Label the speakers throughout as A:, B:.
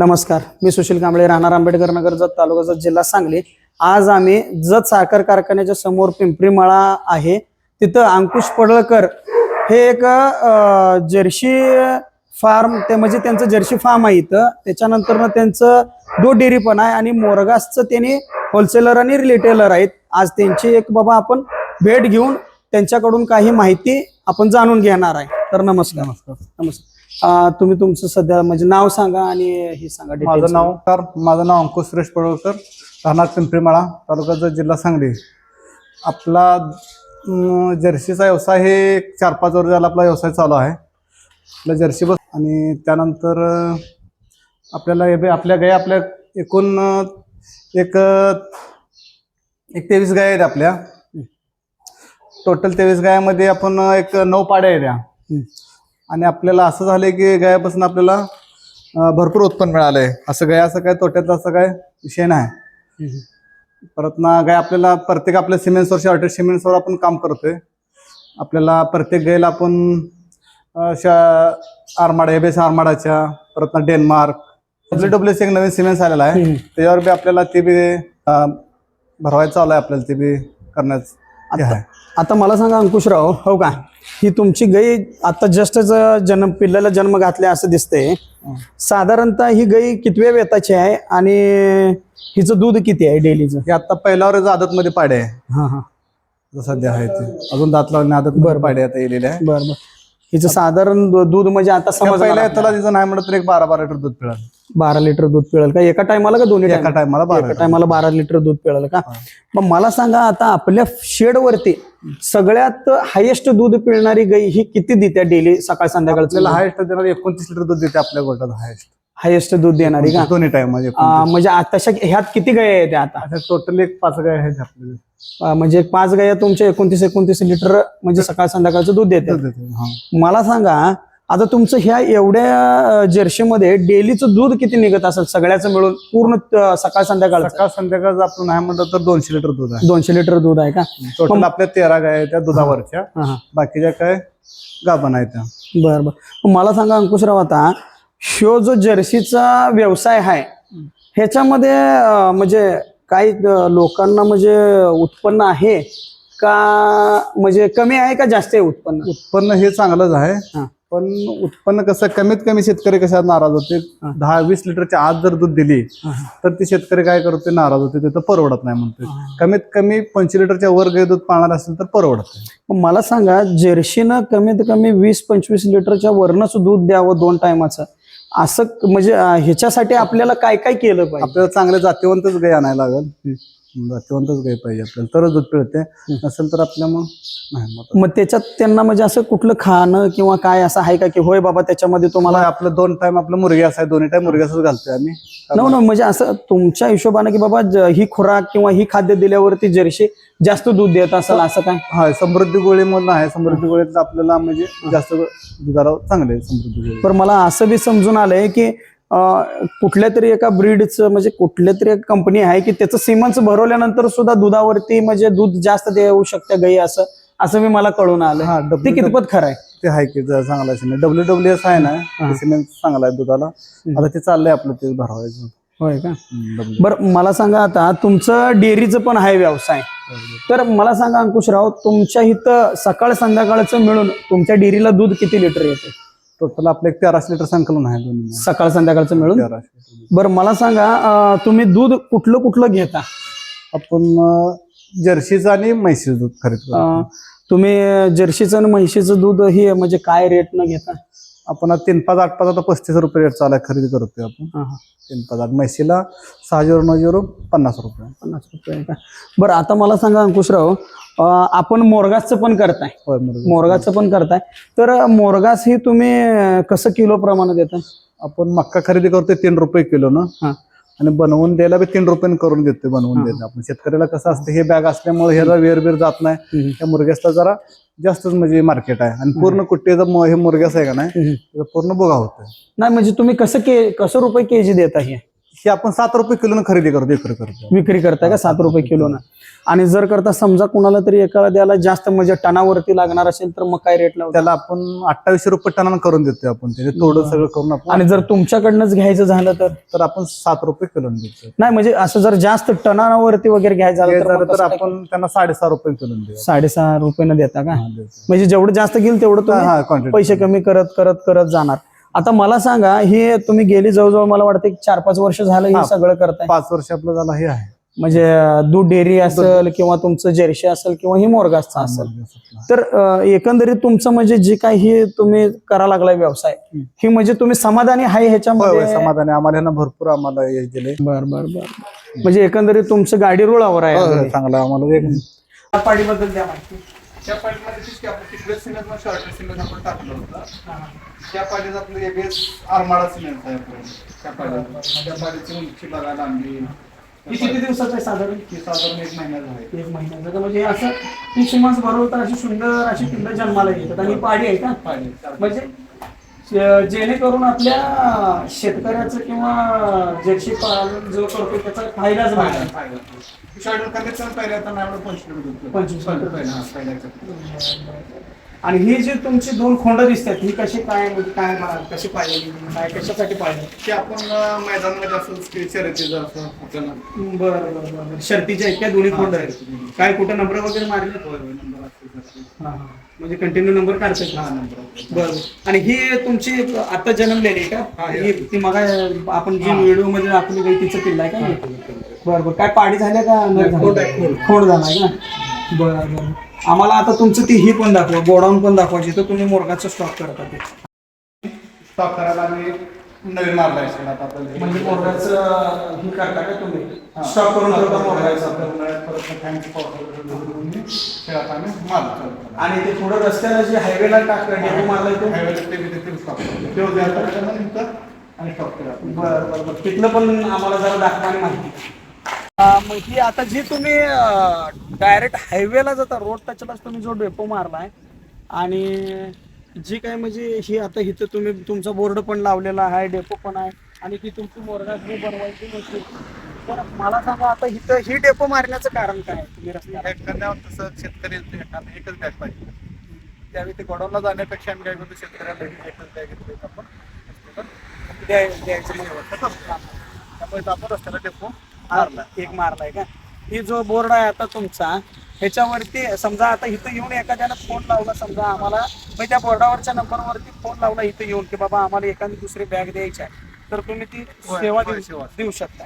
A: नमस्कार मी सुशील कांबळे राहणार आंबेडकर नगर जत तालुका जत जिल्हा सांगली. आज आम्ही जत साखर कारखान्याच्या समोर पिंपरी मळा आहे. तिथं अंकुश पडळकर हे एक अं, जर्सी फार्म ते म्हणजे त्यांचं जर्सी फार्म आहे इथं. त्याच्यानंतर त्यांचं दूध डेअरी पण आहे आणि मोरगासचं त्यांनी होलसेलर आणि रिटेलर आहेत. आज त्यांची एक बाबा आपण भेट घेऊन त्यांच्याकडून काही माहिती आपण जाणून घेणार आहे. तर नमस्कार.
B: नमस्कार.
A: नमस्कार. तुम्ही तुमचं सध्या म्हणजे नाव सांगा आणि हे सांगा
B: माझं. नाव तर माझं नाव अंकुश सुरेश पडवळकर राहणार पिंपरीमाळा तालुका जत जिल्हा सांगली. आपला अं, जर्सीचा व्यवसाय हे एक चार पाच वर्ष झाला आपला व्यवसाय चालू आहे. आपला जर्सी बस आणि त्यानंतर अं, आपल्याला हे बे- आपल्या गाय आपल्या एकूण अं, एक अं, एक तेवीस गाय आहेत आपल्या. टोटल तेवीस गायामध्ये आपण अं, एक नऊ पाड्या आहेत
A: हम्म.
B: आणि आपल्याला असं झालंय की गायापासून आपल्याला भरपूर उत्पन्न मिळालंय. असं गाय असं काय तोट्यातला असं काय विषय नाही. परत ना गाय आपल्याला प्रत्येक आपल्या सिमेंट्सवर शॉर्टेज सिमेंट्सवर आपण काम करतोय. आपल्याला प्रत्येक गायला आपण शा- आरमाडा एबेस आरमाडाच्या परत ना डेन्मार्क. डब्ल्यू डब्ल्यू एक नवीन सिमेंट्स आलेला आहे. त्याच्यावर बी आपल्याला ते बी भरवायचं चालू आहे आपल्याला ते बी करण्याचं. हे आहे.
A: आता मला सांगा अंकुशराव हो का? ही तुमची गाई आता जस्टच जन्म पिल्ल्याला जन्म घातले असं दिसतंय. साधारणतः ही गाई कितव्या वेताची आहे आणि हिचं दूध किती आहे डेलीचं?
B: हे आता पहिल्यावरच आदत मध्ये पाडे आहे.
A: हा हा.
B: आता सध्या आहे ते. अजून दात लावणे आदत
A: बरं,
B: पाडे आता येलेले आहे.
A: बरं बरं. हिचं साधारण दू- दूध म्हणजे आता समज
B: पहिल्या त्याला तिचं नाही म्हणत तर एक बारा बारा लिटर दूध पिळाल
A: बारा लिटर दूध पिळेल का? एका टायमाला का दोन्ही
B: एका टायमाला? बारा
A: एका टायमाला बारा लिटर दूध पिळेल का? मग मला सांगा आता आपल्या शेडवरती सगळ्यात हायेस्ट दूध पिळणारी गाई ही किती देते डेली सकाळ संध्याकाळचं?
B: आपल्याला हायस्ट देणार एकोणतीस लिटर दूध देते आपल्या गोटात हायस्ट
A: हायेस्ट दूध देणारी का?
B: दोन्ही टाइम म्हणजे
A: आ, म्हणजे ह्यात किती गाय आहेत आता?
B: टोटल एक पाच गाय आहेत
A: म्हणजे पाच गाया तुमच्या एकोणतीस एकोणतीस लिटर म्हणजे सकाळ संध्याकाळचं दूध देते
B: दूध देते हा.
A: मला सांगा आता तुमचं ह्या एवढ्या जर्सीमध्ये डेलीचं दूध किती निघत असेल सगळ्याचं मिळून? पूर्ण अ, सकाळ संध्याकाळ
B: सकाळ संध्याकाळ आपण नाही म्हणलं तर दोनशे लिटर दूध आहे.
A: दोनशे लिटर दूध आहे का?
B: टोटल आपल्या तेरा गाय आहेत त्या दुधावरच्या.
A: हा हा.
B: बाकीच्या काय गाभण आहेत त्या.
A: बर बर. मग मला सांगा अंकुशराव आता ह्यो जो जर्सीचा व्यवसाय आहे ह्याच्यामध्ये म्हणजे काही लोकांना म्हणजे उत्पन्न आहे का म्हणजे कमी आहे का जास्त आहे उत्पन्न?
B: उत्पन्न हे चांगलंच आहे
A: हा.
B: पण उत्पन्न कसं कमीत कमी शेतकरी कशा नाराज होते. दहा वीस लिटरच्या आत जर दूध दिली. तर ते शेतकरी काय करते नाराज होते तिथं परवडत नाही म्हणते कमीत कमी पंचवीस लिटरच्या वर गाय दूध पाळणार असेल तर परवडत
A: मला सांगा जर्सीनं कमीत कमी वीस पंचवीस लिटरच्या वरनच दूध द्यावं दोन टायमाचं? असं म्हणजे अं, ह्याच्यासाठी आपल्याला काय काय केलं पाहिजे?
B: आपल्याला चांगले जातीवंतच गाय आणायला लागेल. जातीवंतच गाय पाहिजे आपल्याला तरच दूध पिळते. नसेल तर आपल्या मग नाही मग
A: मग त्याच्यात त्यांना म्हणजे असं कुठलं खाणं किंवा काय असं आहे का की होय बाबा त्याच्यामध्ये तुम्हाला
B: मला आपलं दोन टाइम आपलं मुरग्यास आहे दोन्ही टाइम मुरग्यासच घालतोय आम्ही.
A: न न म्हणजे असं तुमच्या हिशोबानं की बाबा ज- ही खुराक किंवा ही खाद्य दिल्यावरती जर्शी जास्त दूध देत असेल असं काय?
B: हा समृद्धी गोळी मधून आहे. समृद्धी गोळीत आपल्याला म्हणजे जास्त दुधाला चांगले समृद्धी गोळी.
A: पण मला असं बी समजून आलंय की कुठल्या तरी एका ब्रीडचं म्हणजे कुठल्या तरी एक कंपनी आहे की त्याचं सिमन्स भरवल्यानंतर सुद्धा दुधावरती म्हणजे दूध जास्त देऊ शकते गाई असं असं मी मला कळून आलं.
B: हा
A: ते कितपत खरं आहे?
B: ते आहे की चांगला सिमेंट डब्ल्यू डब्ल्यू एस आहे ना सिमेंट चांगला आहे दुधाला. आता ते चाललंय आपलं ते भरवायचं.
A: होय का? बरं मला सांगा आता तुमचं डेअरीचं पण आहे व्यवसाय. तर मला सांगा अंकुशराव तुमच्या इथं सकाळ संध्याकाळचं मिळून तुमच्या डेअरीला दूध किती लिटर येते?
B: टोटल आपलं एक तेराशे लिटर संकलन आहे दोन्ही
A: सकाळ संध्याकाळचं मिळून?
B: तेराशे लिटर.
A: बरं मला सांगा अं, तुम्ही दूध कुठलं कुठलं घेता?
B: आपण अं, जर्सीचं आणि म्हैशीचं दूध खरेदी करतो.
A: अं, तुम्ही जर्सीचं आणि म्हैशीचं दूध ही म्हणजे काय रेटनं घेता?
B: आपण आता तीन पाच आठ पाच आता पस्तीस रुपये रेट चालू आहे खरेदी करतोय आपण.
A: हा, हा.
B: तीन पाच आठ म्हैशीला सहा झिरो नऊ झिरो पन्नास रुपये.
A: पन्नास रुपये का? बरं आता मला सांगा अंकुशराव आपण मोरगासचं पण करताय.
B: होय मुरगा.
A: मोरगाचं पण करताय. तर मोरगास ही तुम्ही कसं किलो प्रमाणे देता
B: आपण मक्का खरेदी करतोय तीन रुपये किलो ना.
A: हा.
B: आणि बनवून द्यायला बी तीन रुपये करून देतोय बनवून देतो आपण. शेतकऱ्याला कसं असतं हे बॅग असल्यामुळे ह्याला वेर बेर जात नाही. त्या मुरग्यासला जरा जास्तच म्हणजे मार्केट आहे. आणि पूर्ण कुट्टीचं हे मुरग्यास आहे का नाही पूर्ण बोगा होतं
A: नाही म्हणजे तुम्ही कसं के कसं रुपये के जी देता हे?
B: हे आपण सात रुपये किलोनं खरेदी करतो एकर करतो.
A: विक्री करताय का? सात रुपये किलोनं. आणि जर करता समजा कुणाला तरी एखाद्याला जास्त म्हणजे टनावरती लागणार असेल तर मग काय रेट लावता?
B: त्याला आपण अठ्ठावीसशे रुपये टनानं करून देतो आपण त्याचे तोडं सगळं करून आपण
A: आणि जर तुमच्याकडनंच घ्यायचं झालं तर?
B: तर आपण सात रुपये किलोनं देतो
A: नाही म्हणजे असं जर जास्त टनावरती वगैरे घ्यायचं झालं तर?
B: आपण त्यांना साडेसहा रुपये किलोनं देऊ.
A: साडेसहा रुपयानं देता का?
B: देतो.
A: म्हणजे जेवढं जास्त घेईल तेवढं. पैसे कमी करत करत करत जाणार. आता मला सांगा हे तुम्ही गेली जवळजवळ मला वाटतं चार पाच वर्ष झालं हे
B: हा.
A: सगळं करताय.
B: पाच वर्ष आपलं झालं हे आहे.
A: म्हणजे अं, दूध डेअरी असेल किंवा तुमचं जर्शी असेल किंवा ही मोरगासचं असेल. तर अं, एकंदरीत तुमचं म्हणजे जे काही हे तुम्ही करा लागलाय व्यवसाय ही म्हणजे तुम्ही समाधानी आहे
B: होय, होय,
A: ह्याच्यामध्ये
B: समाधानी. आम्हाला ह्यांना भरपूर आम्हाला हे दिले
A: बर बर बर. म्हणजे एकंदरीत तुमचं गाडी रुळावर आहे.
B: चांगलं आम्हाला एक
A: पाडीबद्दल द्या माहिती.
B: त्या तीच की आपण तिकडे सिमेंट मग शॉर्ट सिमेंट आपण टाकलं होतं. त्या पाडीत आपलं एबीएस आरमाडा सिमेंट आहे. त्या पाडीत त्या पाडीची उंची बघा लांबी.
A: ही किती दिवसाचं आहे साधारण?
B: साधारण एक महिन्यात आहे
A: एक महिन्याचं म्हणजे असं ही शिमास भरवतात अशी सुंदर अशी पिल्लं जन्माला येतात. आणि पाडी आहे का?
B: पाडी
A: म्हणजे जेणेकरून आपल्या शेतकऱ्याचं किंवा जर्शी पालन जो करतो त्याचा फायदाच मिळणार
B: पहिल्या नाही एवढं पंचवीस रुपये दूध.
A: पंचवीस रुपये.
B: पहिला, हा, पहिल्याचं.
A: आणि ही जी तुमची दोन खोंड दिसतात ही कशी काय म्हणजे काय म्हणाल कशी पाहिजे काय कशासाठी पाहिजे
B: ते आपण अं, मैदानामध्ये असं शर्यतीचं असं आपल्याला.
A: बरं बरं बरं शर्तीच्या त्या दोन्ही खोंड आहेत. काय कुठं नंबर वगैरे मारले?
B: होय, होय, नंबर असतो.
A: हा, हा. म्हणजे कंटिन्यू नंबर काढतात
B: हा, नंबर असतो.
A: बरं आणि ही तुमची आता जन्मलेली आहे का
B: हा,
A: ही ती मग आपण जी. व्हिडिओमध्ये दाखवली गई तिचं पिल्ला आहे का? बरं बरं काय पाडी झाल्या का झाल्या?
B: खोड आहे, खोड.
A: खोड झालाय का बरं बरं आम्हाला आता तुमचं ती ही पण दाखवा गोडाऊन पण दाखवायची तर तुम्ही मोरगाचं स्टॉक करता ते
B: स्टॉक करायला आम्ही नवीन मारला आहे आता आपल्याला.
A: म्हणजे मोरगाचं हे करता का तुम्ही?
B: हा.
A: स्टॉक करून ठेवता मोरगाचं
B: खेळात आम्ही.
A: आणि ते थोडं रस्त्याला जे हायवेला टाक डेपो मारलाय तो?
B: हायवेला ते करतो. उद्या आणि
A: बरं बरं बरं. तिथलं पण आम्हाला जरा दाखवा आणि माहिती. मग ही आता जी तुम्ही डायरेक्ट हायवेला जाता रोड टचलाच तुम्ही जो डेपो मारलाय आणि जी काय म्हणजे ही आता इथं तुम्ही तुमचा बोर्ड पण लावलेला आहे डेपो पण आहे आणि ती तुमची मोरगा जी बनवायची मशीन तर मला सांगा आता इथं ही डेपो मारण्याचं कारण काय? तुम्ही रस्त्याला
B: करण्यावर तसं शेतकरी एखादं एकच बॅग पाहिजे. त्यावेळी ते गोडाऊनला जाण्यापेक्षा आम्ही काय करतो शेतकऱ्याला लगेच एकच बॅग आपण.
A: द्याय- द्यायचं म्हणजे
B: त्यामुळे तो आपण रस्त्याला डेपो
A: मारला. एक मारलाय का? ही जो बोर्ड आहे आता तुमचा ह्याच्यावरती समजा आता इथं येऊन एखाद्यानं फोन लावला समजा आम्हाला मग त्या बोर्डावरच्या नंबरवरती फोन लावला इथं येऊन की बाबा आम्हाला एखादी दुसरी बॅग द्यायची आहे तर तुम्ही ती सेवा देऊ
B: सेवा.
A: देऊ शकता.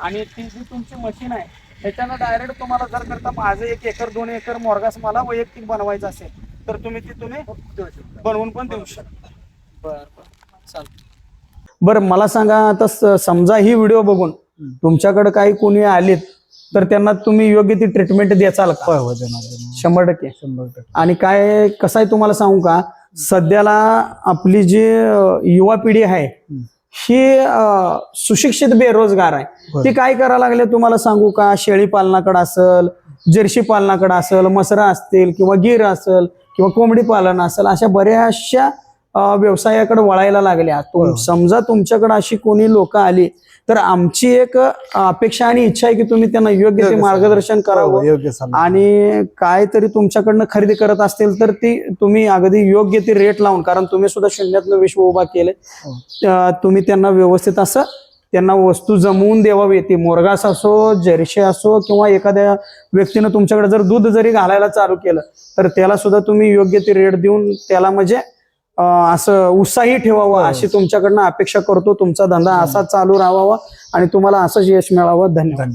A: आणि ती जी तुमची मशीन आहे ह्याच्यानं डायरेक्ट तुम्हाला जर करता माझं एक एकर दोन एकर मोरगास मला वैयक्तिक बनवायचं असेल तर तुम्ही ती तुम्ही बनवून पण देऊ शकता. बरं बरं. चालतं बरं मला सांगा आता समजा ही व्हिडिओ बघून तुमच्याकडे काही कोणी आलेत तर त्यांना तुम्ही योग्य ती ट्रीटमेंट द्याचाल का?
B: देणार.
A: शंभर टक्के.
B: शंभर टक्के.
A: आणि काय कसं आहे तुम्हाला सांगू का? सध्याला आपली जी युवा पिढी आहे ही सुशिक्षित बेरोजगार आहे. ती काय करायला लागले तुम्हाला सांगू का? शेळी पालनाकडे असेल जर्शी पालनाकडे असेल मसरा असतील किंवा गिर असेल किंवा कोंबडी पालन असेल अशा बऱ्याचशा व्यवसायाकडे वळायला लागल्या. तुम-. समजा तुमच्याकडे अशी कोणी लोक आली तर आमची एक अपेक्षा आणि इच्छा आहे की तुम्ही त्यांना योग्य ते मार्गदर्शन
B: होय,
A: करावं.
B: योग्य
A: आणि काय तरी तुमच्याकडनं खरेदी करत असतील तर ती तुम्ही अगदी योग्य ती रेट लावून कारण तुम्ही सुद्धा शून्यातलं विश्व उभा केले
B: हो.
A: तुम्ही त्यांना व्यवस्थित असं त्यांना वस्तू जमवून द्यावावी. ती मोरगास असो जर्शी असो किंवा एखाद्या व्यक्तीनं तुमच्याकडे जर दूध जरी घालायला चालू केलं तर त्याला सुद्धा तुम्ही योग्य ती रेट देऊन त्याला म्हणजे असं उत्साही ठेवावं. अशी तुमच्याकडनं अपेक्षा करतो. तुमचा धंदा असा चालू राहावा आणि तुम्हाला असंच यश मिळावं.
B: धन्यवाद.